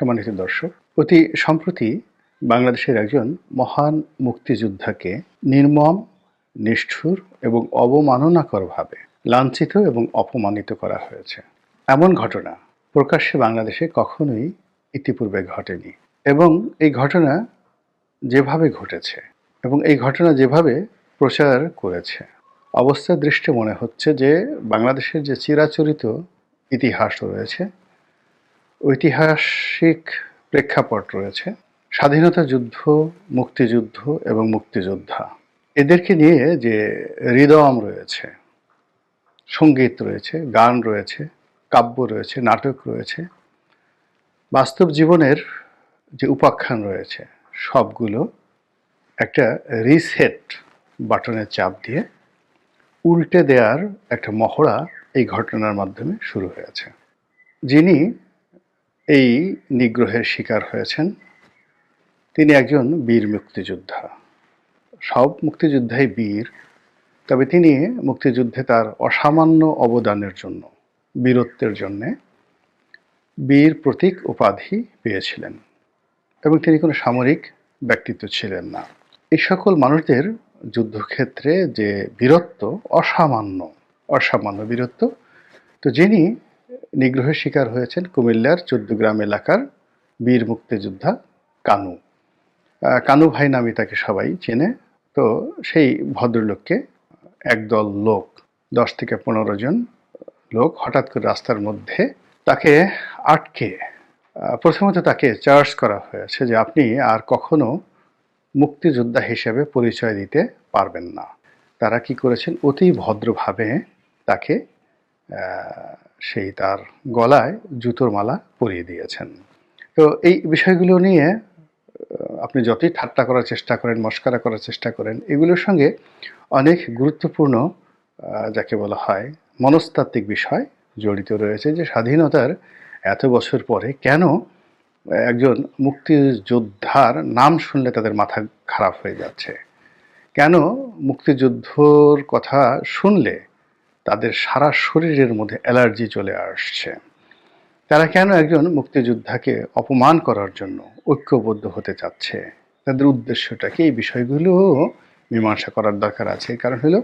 সম্মানিত দর্শক, অতি সম্প্রতি বাংলাদেশের একজন মহান মুক্তিযোদ্ধাকে নির্মম, নিষ্ঠুর এবং অবমাননাকরভাবে লাঞ্ছিত এবং অপমানিত করা হয়েছে। এমন ঘটনা প্রকাশ্যে বাংলাদেশে কখনোই ইতিপূর্বে ঘটেনি এবং এই ঘটনা যেভাবে ঘটেছে এবং এই ঘটনা যেভাবে প্রচার করেছে, অবস্থার দৃষ্টি মনে হচ্ছে যে বাংলাদেশের যে চিরাচরিত ইতিহাস রয়েছে ঐতিহাসিক প্রেক্ষাপট রয়েছে। স্বাধীনতা যুদ্ধ, মুক্তিযুদ্ধ এবং মুক্তিযোদ্ধা। এদেরকে নিয়ে যে হৃদয়ম রয়েছে, সংগীত রয়েছে, গান রয়েছে, কাব্য রয়েছে, নাটক রয়েছে, বাস্তব জীবনের যে উপাখ্যান রয়েছে, সবগুলো একটা রিসেট বাটনের চাপ দিয়ে উল্টে দেওয়ার একটা মহড়া এই ঘটনার মাধ্যমে শুরু হয়েছে। যিনি এই নিগ্রহের শিকার হয়েছেন। তিনি একজন বীর মুক্তিযোদ্ধা। সব মুক্তিযোদ্ধাই বীর, তবে তিনি মুক্তিযুদ্ধে তার অসামান্য অবদানের জন্য, বীরত্বের জন্যে বীর প্রতীক উপাধি পেয়েছিলেন এবং তিনি কোনো সামরিক ব্যক্তিত্ব ছিলেন না। এই সকল মানুষদের যুদ্ধক্ষেত্রে যে বীরত্ব, অসামান্য অসামান্য বীরত্ব, তো যিনি নিগ্রহের শিকার হয়েছেন কুমিল্লার চোদ্দগ্রাম এলাকার বীর মুক্তিযোদ্ধা কানু। কানু ভাই নামে তাকে সবাই চেনে। তো সেই ভদ্রলোককে একদল লোক, দশ থেকে পনেরো জন লোক হঠাৎ করে রাস্তার মধ্যে তাকে আটকে প্রথমত তাকে চার্জ করা হয়েছে যে আপনি আর কখনো মুক্তিযোদ্ধা হিসেবে পরিচয় দিতে পারবেন না। তারা কি করেছেন? অতি ভদ্রভাবে তাকে সেই তার গলায় জুতোর মালা পরিয়ে দিয়েছেন। তো এই বিষয়গুলো নিয়ে আপনি যতই ঠাট্টা করার চেষ্টা করেন, মস্কারা করার চেষ্টা করেন, এগুলোর সঙ্গে অনেক গুরুত্বপূর্ণ যাকে বলা হয় মনস্তাত্ত্বিক বিষয় জড়িত রয়েছে যে স্বাধীনতার এত বছর পরে কেন একজন মুক্তিযোদ্ধার নাম শুনলে তাদের মাথা খারাপ হয়ে যাচ্ছে? কেন মুক্তিযুদ্ধর কথা শুনলে তাদের সারা শরীরের মধ্যে অ্যালার্জি চলে আসছে। তারা কেন একজন মুক্তিযোদ্ধাকে অপমান করার জন্য ঐক্যবদ্ধ হতে চাচ্ছে? তাদের উদ্দেশ্যটাকে এই বিষয়গুলো মীমাংসা করার দরকার আছে। কারণ হলো